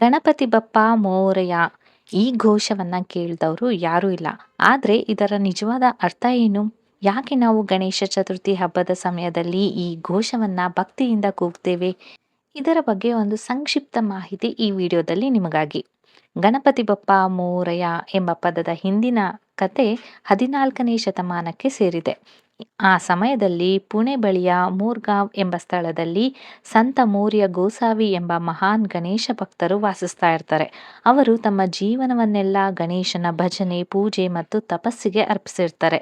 ಗಣಪತಿ ಬಪ್ಪ ಮೋರಯ ಈ ಘೋಷವನ್ನ ಕೇಳಿದವರು ಯಾರೂ ಇಲ್ಲ. ಆದರೆ ಇದರ ನಿಜವಾದ ಅರ್ಥ ಏನು? ಯಾಕೆ ನಾವು ಗಣೇಶ ಚತುರ್ಥಿ ಹಬ್ಬದ ಸಮಯದಲ್ಲಿ ಈ ಘೋಷವನ್ನ ಭಕ್ತಿಯಿಂದ ಕೂಗ್ತೇವೆ? ಇದರ ಬಗ್ಗೆ ಒಂದು ಸಂಕ್ಷಿಪ್ತ ಮಾಹಿತಿ ಈ ವಿಡಿಯೋದಲ್ಲಿ ನಿಮಗಾಗಿ. ಗಣಪತಿ ಬಪ್ಪ ಮೋರಯ ಎಂಬ ಪದದ ಹಿಂದಿನ ಕತೆ ಹದಿನಾಲ್ಕನೇ ಶತಮಾನಕ್ಕೆ ಸೇರಿದೆ. ಆ ಸಮಯದಲ್ಲಿ ಪುಣೆ ಬಳಿಯ ಮೂರ್ಗಾಂವ್ ಎಂಬ ಸ್ಥಳದಲ್ಲಿ ಸಂತ ಮೌರ್ಯ ಗೋಸಾವಿ ಎಂಬ ಮಹಾನ್ ಗಣೇಶ ಭಕ್ತರು ವಾಸಿಸ್ತಾ ಇರ್ತಾರೆ. ಅವರು ತಮ್ಮ ಜೀವನವನ್ನೆಲ್ಲ ಗಣೇಶನ ಭಜನೆ, ಪೂಜೆ ಮತ್ತು ತಪಸ್ಸಿಗೆ ಅರ್ಪಿಸಿರ್ತಾರೆ.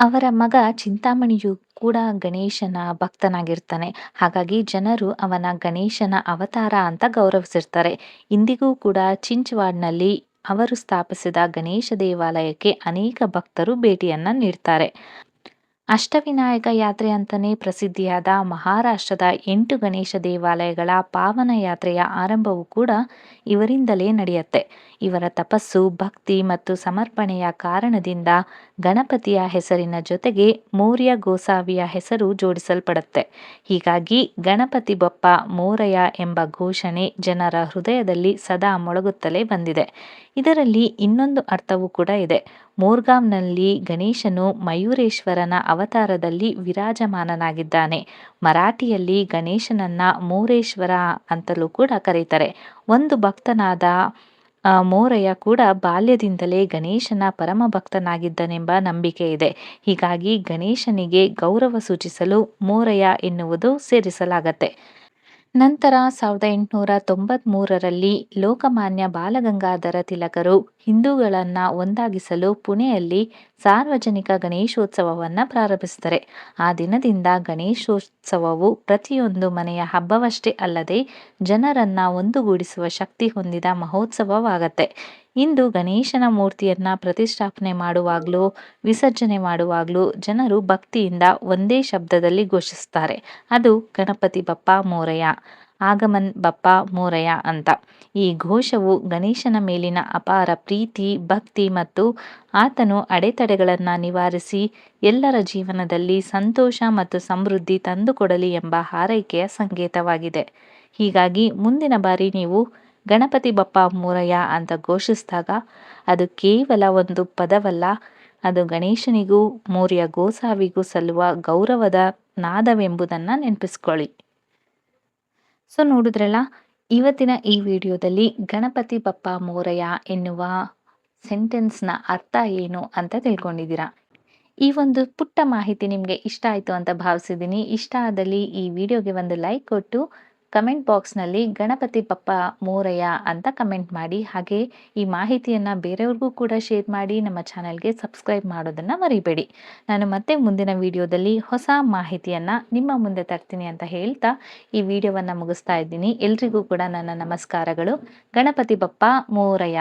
ಅವರ ಮಗ ಚಿಂತಾಮಣಿಯು ಕೂಡ ಗಣೇಶನ ಭಕ್ತನಾಗಿರ್ತಾನೆ. ಹಾಗಾಗಿ ಜನರು ಅವನ ಗಣೇಶನ ಅವತಾರ ಅಂತ ಗೌರವಿಸಿರ್ತಾರೆ. ಇಂದಿಗೂ ಕೂಡ ಚಿಂಚ್ವಾಡ್ನಲ್ಲಿ ಅವರು ಸ್ಥಾಪಿಸಿದ ಗಣೇಶ ದೇವಾಲಯಕ್ಕೆ ಅನೇಕ ಭಕ್ತರು ಭೇಟಿಯನ್ನ ನೀಡ್ತಾರೆ. ಅಷ್ಟವಿನಾಯಕ ಯಾತ್ರೆ ಅಂತಲೇ ಪ್ರಸಿದ್ಧಿಯಾದ ಮಹಾರಾಷ್ಟ್ರದ ಎಂಟು ಗಣೇಶ ದೇವಾಲಯಗಳ ಪಾವನ ಯಾತ್ರೆಯ ಆರಂಭವೂ ಕೂಡ ಇವರಿಂದಲೇ ನಡೆಯುತ್ತೆ. ಇವರ ತಪಸ್ಸು, ಭಕ್ತಿ ಮತ್ತು ಸಮರ್ಪಣೆಯ ಕಾರಣದಿಂದ ಗಣಪತಿಯ ಹೆಸರಿನ ಜೊತೆಗೆ ಮೌರ್ಯ ಗೋಸಾವಿಯ ಹೆಸರು ಜೋಡಿಸಲ್ಪಡುತ್ತೆ. ಹೀಗಾಗಿ ಗಣಪತಿ ಬಪ್ಪ ಮೋರಯ ಎಂಬ ಘೋಷಣೆ ಜನರ ಹೃದಯದಲ್ಲಿ ಸದಾ ಮೊಳಗುತ್ತಲೇ ಬಂದಿದೆ. ಇದರಲ್ಲಿ ಇನ್ನೊಂದು ಅರ್ಥವೂ ಕೂಡ ಇದೆ. ಮೋರ್ಗಾಂವ್ನಲ್ಲಿ ಗಣೇಶನು ಮಯೂರೇಶ್ವರನ ಅವತಾರದಲ್ಲಿ ವಿರಾಜಮಾನನಾಗಿದ್ದಾನೆ. ಮರಾಠಿಯಲ್ಲಿ ಗಣೇಶನನ್ನ ಮೋರೇಶ್ವರ ಅಂತಲೂ ಕೂಡ ಕರೀತಾರೆ. ಒಂದು ಭಕ್ತನಾದ ಮೋರಯ್ಯ ಕೂಡ ಬಾಲ್ಯದಿಂದಲೇ ಗಣೇಶನ ಪರಮ ಭಕ್ತನಾಗಿದ್ದನೆಂಬ ನಂಬಿಕೆ ಇದೆ. ಹೀಗಾಗಿ ಗಣೇಶನಿಗೆ ಗೌರವ ಸೂಚಿಸಲು ಮೋರಯ್ಯ ಎನ್ನುವುದು ಸೇರಿಸಲಾಗತ್ತೆ. ನಂತರ ಸಾವಿರದ ಎಂಟುನೂರ ತೊಂಬತ್ಮೂರರಲ್ಲಿ ಲೋಕಮಾನ್ಯ ಬಾಲಗಂಗಾಧರ ತಿಲಕರು ಹಿಂದೂಗಳನ್ನು ಒಂದಾಗಿಸಲು ಪುಣೆಯಲ್ಲಿ ಸಾರ್ವಜನಿಕ ಗಣೇಶೋತ್ಸವವನ್ನ ಪ್ರಾರಂಭಿಸಿದರೆ. ಆ ದಿನದಿಂದ ಗಣೇಶೋತ್ಸವವು ಪ್ರತಿಯೊಂದು ಮನೆಯ ಹಬ್ಬವಷ್ಟೇ ಅಲ್ಲದೆ ಜನರನ್ನ ಒಂದುಗೂಡಿಸುವ ಶಕ್ತಿ ಹೊಂದಿದ ಮಹೋತ್ಸವವಾಗತ್ತೆ. ಇಂದು ಗಣೇಶನ ಮೂರ್ತಿಯನ್ನ ಪ್ರತಿಷ್ಠಾಪನೆ ಮಾಡುವಾಗಲೂ, ವಿಸರ್ಜನೆ ಮಾಡುವಾಗಲೂ ಜನರು ಭಕ್ತಿಯಿಂದ ಒಂದೇ ಶಬ್ದದಲ್ಲಿ ಘೋಷಿಸ್ತಾರೆ. ಅದು ಗಣಪತಿ ಬಪ್ಪ ಮೋರಯ್ಯ. ಆಗಮನ್ ಬಪ್ಪ ಮೋರಯ್ಯ ಅಂತ. ಈ ಘೋಷವು ಗಣೇಶನ ಮೇಲಿನ ಅಪಾರ ಪ್ರೀತಿ, ಭಕ್ತಿ ಮತ್ತು ಆತನು ಅಡೆತಡೆಗಳನ್ನು ನಿವಾರಿಸಿ ಎಲ್ಲರ ಜೀವನದಲ್ಲಿ ಸಂತೋಷ ಮತ್ತು ಸಮೃದ್ಧಿ ತಂದುಕೊಡಲಿ ಎಂಬ ಹಾರೈಕೆಯ ಸಂಕೇತವಾಗಿದೆ. ಹೀಗಾಗಿ ಮುಂದಿನ ಬಾರಿ ನೀವು ಗಣಪತಿ ಬಪ್ಪ ಮೂರಯ್ಯ ಅಂತ ಘೋಷಿಸಿದಾಗ ಅದು ಕೇವಲ ಒಂದು ಪದವಲ್ಲ, ಅದು ಗಣೇಶನಿಗೂ ಮೂರ್ಯ ಗೋಸಾವಿಗೂ ಸಲ್ಲುವ ಗೌರವದ ನಾದವೆಂಬುದನ್ನು ನೆನಪಿಸ್ಕೊಳ್ಳಿ. ಸೊ ನೋಡಿದ್ರಲ್ಲ, ಇವತ್ತಿನ ಈ ವಿಡಿಯೋದಲ್ಲಿ ಗಣಪತಿ ಬಪ್ಪ ಮೋರಯ್ಯ ಎನ್ನುವ ಸೆಂಟೆನ್ಸ್ನ ಅರ್ಥ ಏನು ಅಂತ ತಿಳ್ಕೊಂಡಿದ್ದೀರಾ? ಈ ಒಂದು ಪುಟ್ಟ ಮಾಹಿತಿ ನಿಮಗೆ ಇಷ್ಟ ಆಯಿತು ಅಂತ ಭಾವಿಸಿದ್ದೀನಿ. ಇಷ್ಟ ಆದಲ್ಲಿ ಈ ವಿಡಿಯೋಗೆ ಒಂದು ಲೈಕ್ ಕೊಟ್ಟು ಕಮೆಂಟ್ ಬಾಕ್ಸ್ನಲ್ಲಿ ಗಣಪತಿ ಬಪ್ಪ ಮೋರಯ್ಯ ಅಂತ ಕಮೆಂಟ್ ಮಾಡಿ. ಹಾಗೆ ಈ ಮಾಹಿತಿಯನ್ನು ಬೇರೆಯವ್ರಿಗೂ ಕೂಡ ಶೇರ್ ಮಾಡಿ, ನಮ್ಮ ಚಾನಲ್ಗೆ ಸಬ್ಸ್ಕ್ರೈಬ್ ಮಾಡೋದನ್ನು ಮರಿಬೇಡಿ. ನಾನು ಮತ್ತೆ ಮುಂದಿನ ವಿಡಿಯೋದಲ್ಲಿ ಹೊಸ ಮಾಹಿತಿಯನ್ನು ನಿಮ್ಮ ಮುಂದೆ ತರ್ತೀನಿ ಅಂತ ಹೇಳ್ತಾ ಈ ವಿಡಿಯೋವನ್ನು ಮುಗಿಸ್ತಾ ಇದ್ದೀನಿ. ಎಲ್ರಿಗೂ ಕೂಡ ನನ್ನ ನಮಸ್ಕಾರಗಳು. ಗಣಪತಿ ಬಪ್ಪ ಮೋರಯ್ಯ.